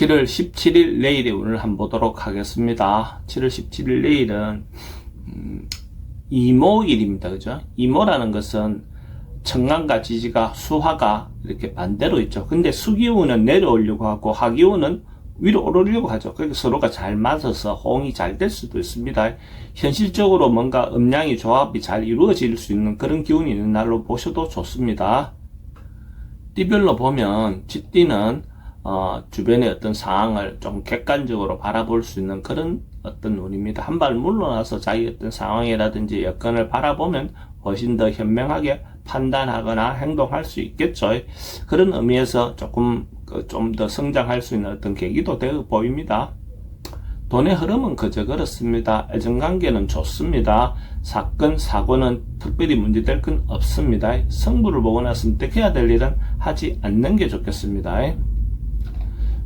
7월 17일 내일의 운을 한번 보도록 하겠습니다. 7월 17일 내일은 음, 이모일입니다. 그죠? 이모라는 것은 청강과 지지가 수화가 이렇게 반대로 있죠. 근데 수기운은 내려오려고 하고 하기운은 위로 오르려고 하죠. 그러니까 서로가 잘 맞아서 호응이 잘 될 수도 있습니다. 현실적으로 뭔가 음양이 조합이 잘 이루어질 수 있는 그런 기운이 있는 날로 보셔도 좋습니다. 띠별로 보면 쥐띠는 어, 주변의 어떤 상황을 좀 객관적으로 바라볼 수 있는 그런 어떤 운입니다. 한 발 물러나서 자기 어떤 상황이라든지 여건을 바라보면 훨씬 더 현명하게 판단하거나 행동할 수 있겠죠. 그런 의미에서 조금 그좀더 성장할 수 있는 어떤 계기도 되어 보입니다. 돈의 흐름은 그저 그렇습니다. 애정관계는 좋습니다. 사건, 사고는 특별히 문제될 건 없습니다. 성부를 보거나 선택해야 될 일은 하지 않는 게 좋겠습니다.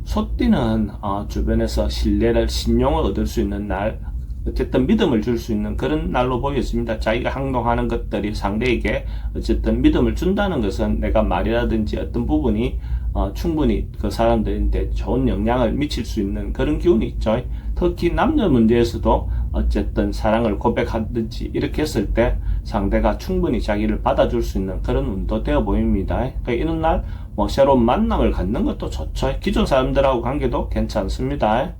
소띠는 어, 주변에서 신뢰를 신용을 얻을 수 있는 날 어쨌든 믿음을 줄 수 있는 그런 날로 보였습니다. 자기가 행동하는 것들이 상대에게 어쨌든 믿음을 준다는 것은 내가 말이라든지 어떤 부분이 어, 충분히 그 사람들한테 좋은 영향을 미칠 수 있는 그런 기운이 있죠. 특히 남녀 문제에서도 어쨌든 사랑을 고백하든지 이렇게 했을 때 상대가 충분히 자기를 받아줄 수 있는 그런 운도 되어 보입니다. 그러니까 이런 날 뭐 새로운 만남을 갖는 것도 좋죠. 기존 사람들하고 관계도 괜찮습니다.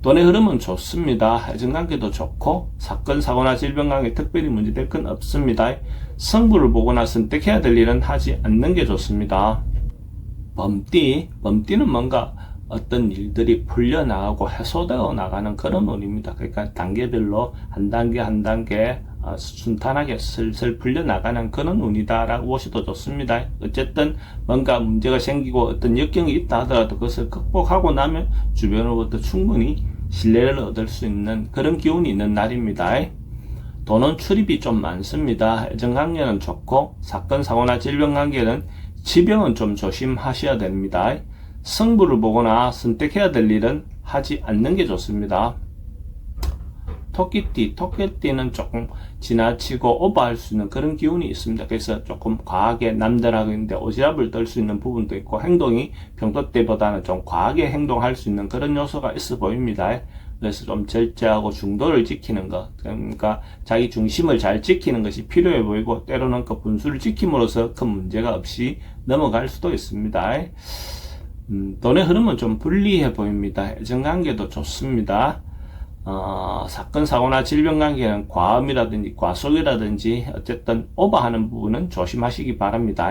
돈의 흐름은 좋습니다. 애정관계도 좋고 사건 사고나 질병관계 특별히 문제될 건 없습니다. 성부를 보거나 선택해야 될 일은 하지 않는 게 좋습니다. 범띠, 범띠는 뭔가 어떤 일들이 풀려나가고 해소되어 나가는 그런 운입니다. 그러니까 단계별로 한 단계 한 단계 어, 순탄하게 슬슬 풀려나가는 그런 운이다라고 보셔도 좋습니다. 어쨌든 뭔가 문제가 생기고 어떤 역경이 있다 하더라도 그것을 극복하고 나면 주변으로부터 충분히 신뢰를 얻을 수 있는 그런 기운이 있는 날입니다. 돈은 출입이 좀 많습니다. 애정관계는 좋고 사건 사고나 질병관계는 지병은 좀 조심하셔야 됩니다. 성부를 보거나 선택해야 될 일은 하지 않는 게 좋습니다. 토끼띠, 토끼띠는 조금 지나치고 오버할 수 있는 그런 기운이 있습니다. 그래서 조금 과하게 남들하고 있는데 오지랖을 떨 수 있는 부분도 있고 행동이 평소 때보다는 좀 과하게 행동할 수 있는 그런 요소가 있어 보입니다. 그래서 좀 절제하고 중도를 지키는 것, 그러니까 자기 중심을 잘 지키는 것이 필요해 보이고 때로는 그 분수를 지킴으로써 큰 문제가 없이 넘어갈 수도 있습니다. 음, 돈의 흐름은 좀 불리해 보입니다. 애정관계도 좋습니다. 어, 사건, 사고나 질병 관계는 과음이라든지 과속이라든지 어쨌든 오버하는 부분은 조심하시기 바랍니다.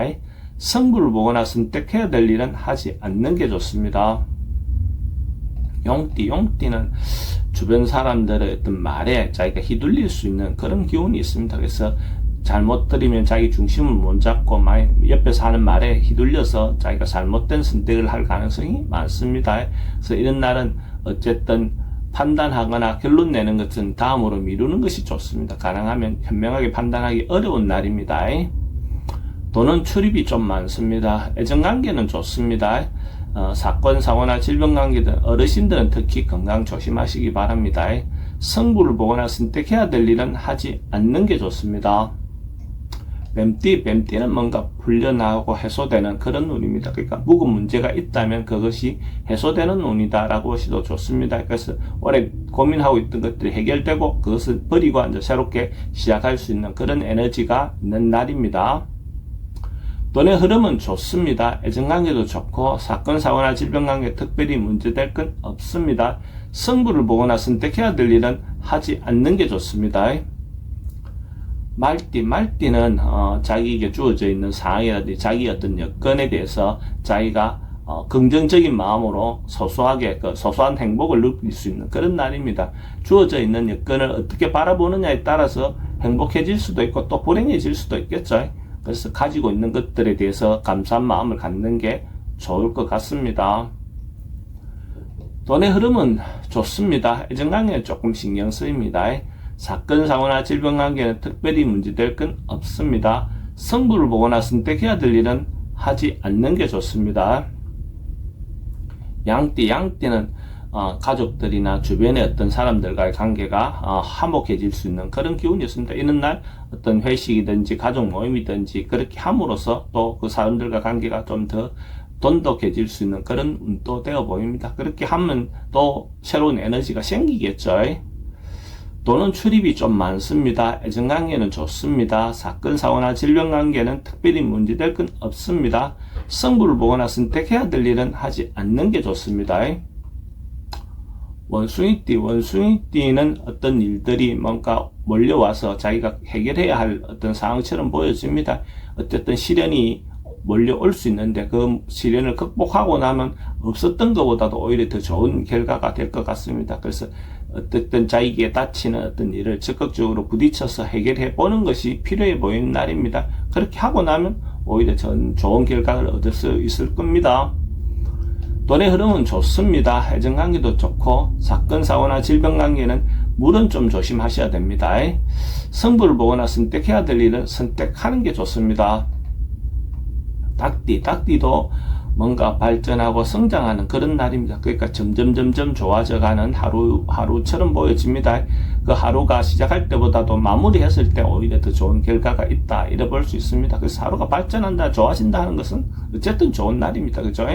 성부를 보거나 선택해야 될 일은 하지 않는 게 좋습니다. 용띠, 용띠는 주변 사람들의 어떤 말에 자기가 휘둘릴 수 있는 그런 기운이 있습니다. 그래서 잘못 들이면 자기 중심을 못 잡고 옆에서 하는 말에 휘둘려서 자기가 잘못된 선택을 할 가능성이 많습니다. 그래서 이런 날은 어쨌든 판단하거나 결론 내는 것은 다음으로 미루는 것이 좋습니다. 가능하면 현명하게 판단하기 어려운 날입니다. 돈은 출입이 좀 많습니다. 애정관계는 좋습니다. 어, 사건, 사고나 질병관계든 어르신들은 특히 건강 조심하시기 바랍니다. 성부를 보거나 선택해야 될 일은 하지 않는 게 좋습니다. 뱀띠, 뱀띠는 뭔가 풀려나가고 해소되는 그런 운입니다. 그러니까 묵은 문제가 있다면 그것이 해소되는 운이다라고 하시도 좋습니다. 그래서 오래 고민하고 있던 것들이 해결되고 그것을 버리고 이제 새롭게 시작할 수 있는 그런 에너지가 있는 날입니다. 돈의 흐름은 좋습니다. 애정관계도 좋고 사건, 사고나 질병관계 특별히 문제될 건 없습니다. 성부를 보거나 선택해야 될 일은 하지 않는 게 좋습니다. 말띠, 말띠는 어, 자기에게 주어져 있는 상황이라든지 자기 어떤 여건에 대해서 자기가 어, 긍정적인 마음으로 소소하게 그 소소한 행복을 느낄 수 있는 그런 날입니다. 주어져 있는 여건을 어떻게 바라보느냐에 따라서 행복해질 수도 있고 또 불행해질 수도 있겠죠. 그래서 가지고 있는 것들에 대해서 감사한 마음을 갖는 게 좋을 것 같습니다. 돈의 흐름은 좋습니다. 애정관계에 조금 신경 쓰입니다. 사건, 사고나 질병 관계는 특별히 문제될 건 없습니다. 성부를 보거나 선택해야 될 일은 하지 않는 게 좋습니다. 양띠, 양띠는 어, 가족들이나 주변의 어떤 사람들과의 관계가 어, 화목해질 수 있는 그런 기운이었습니다. 이런 날 어떤 회식이든지 가족 모임이든지 그렇게 함으로써 또 그 사람들과 관계가 좀 더 돈독해질 수 있는 그런 운도 되어 보입니다. 그렇게 하면 또 새로운 에너지가 생기겠죠. 돈은 출입이 좀 많습니다. 애정관계는 좋습니다. 사건, 사고나 질병 관계는 특별히 문제될 건 없습니다. 성부를 보거나 선택해야 될 일은 하지 않는 게 좋습니다. 원숭이띠, 원숭이띠는 어떤 일들이 뭔가 몰려와서 자기가 해결해야 할 어떤 상황처럼 보여집니다. 어쨌든 시련이 몰려올 수 있는데 그 시련을 극복하고 나면 없었던 것보다도 오히려 더 좋은 결과가 될 것 같습니다. 그래서 어쨌든 자기에게 다치는 어떤 일을 적극적으로 부딪혀서 해결해 보는 것이 필요해 보이는 날입니다. 그렇게 하고 나면 오히려 전 좋은 결과를 얻을 수 있을 겁니다. 돈의 흐름은 좋습니다. 애정관계도 좋고 사건 사고나 질병 관계는 물은 좀 조심하셔야 됩니다. 성부를 보거나 선택해야 될 일은 선택하는 게 좋습니다. 닭띠, 닭띠도 뭔가 발전하고 성장하는 그런 날입니다. 그러니까 점점 점점 좋아져가는 하루 하루처럼 보여집니다. 그 하루가 시작할 때보다도 마무리했을 때 오히려 더 좋은 결과가 있다 이래 볼 수 있습니다. 그래서 하루가 발전한다, 좋아진다 하는 것은 어쨌든 좋은 날입니다. 그죠?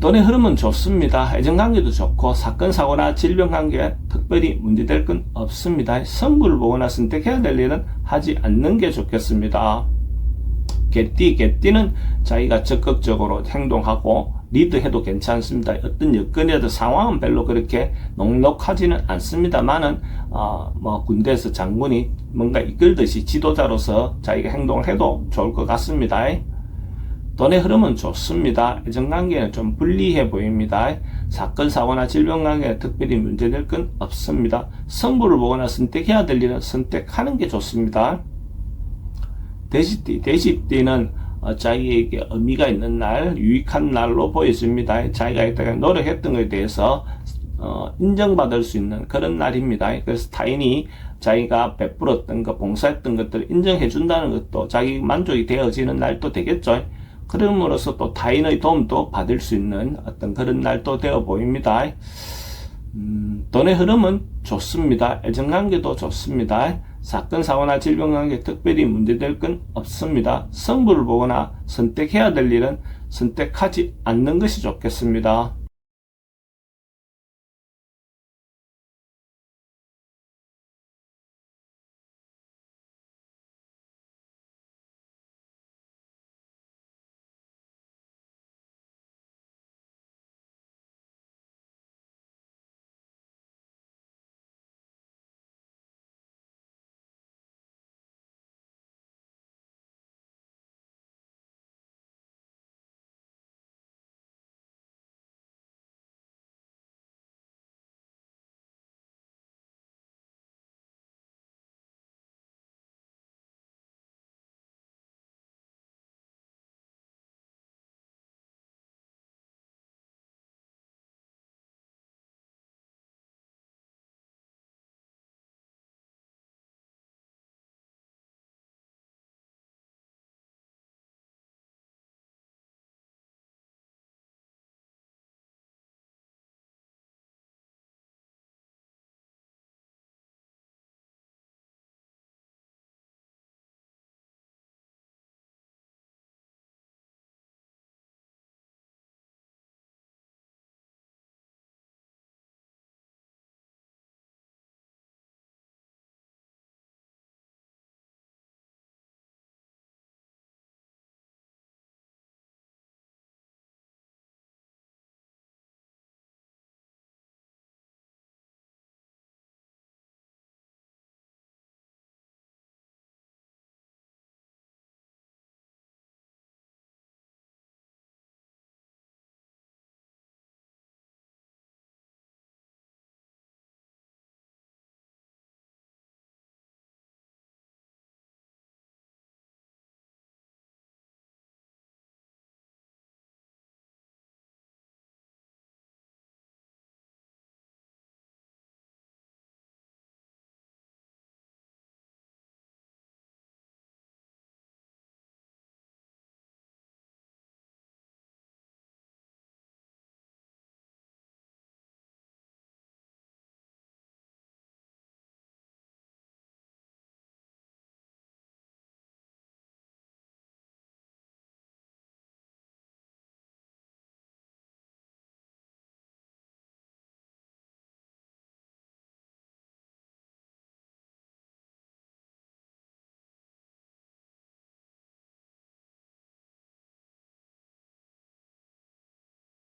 돈의 흐름은 좋습니다. 애정관계도 좋고 사건 사고나 질병 관계에 특별히 문제될 건 없습니다. 성부를 보거나 선택해야 될 일은 하지 않는 게 좋겠습니다. 개띠, 개띠는 자기가 적극적으로 행동하고 리드해도 괜찮습니다. 어떤 여건이라도 상황은 별로 그렇게 녹록하지는 않습니다만은 어, 뭐 군대에서 장군이 뭔가 이끌듯이 지도자로서 자기가 행동을 해도 좋을 것 같습니다. 돈의 흐름은 좋습니다. 애정관계는 좀 불리해 보입니다. 사건, 사고나 질병 관계에 특별히 문제될 건 없습니다. 성부를 보거나 선택해야 될 일은 선택하는 게 좋습니다. 돼지띠, 돼지띠는 어, 자기에게 의미가 있는 날, 유익한 날로 보여집니다. 자기가 이따가 노력했던 것에 대해서 어, 인정받을 수 있는 그런 날입니다. 그래서 타인이 자기가 베풀었던 것, 봉사했던 것들을 인정해 준다는 것도 자기 만족이 되어지는 날도 되겠죠. 그럼으로써 또 타인의 도움도 받을 수 있는 어떤 그런 날도 되어 보입니다. 음, 돈의 흐름은 좋습니다. 애정관계도 좋습니다. 사건, 사고나 질병 관계 특별히 문제될 건 없습니다. 성부를 보거나 선택해야 될 일은 선택하지 않는 것이 좋겠습니다.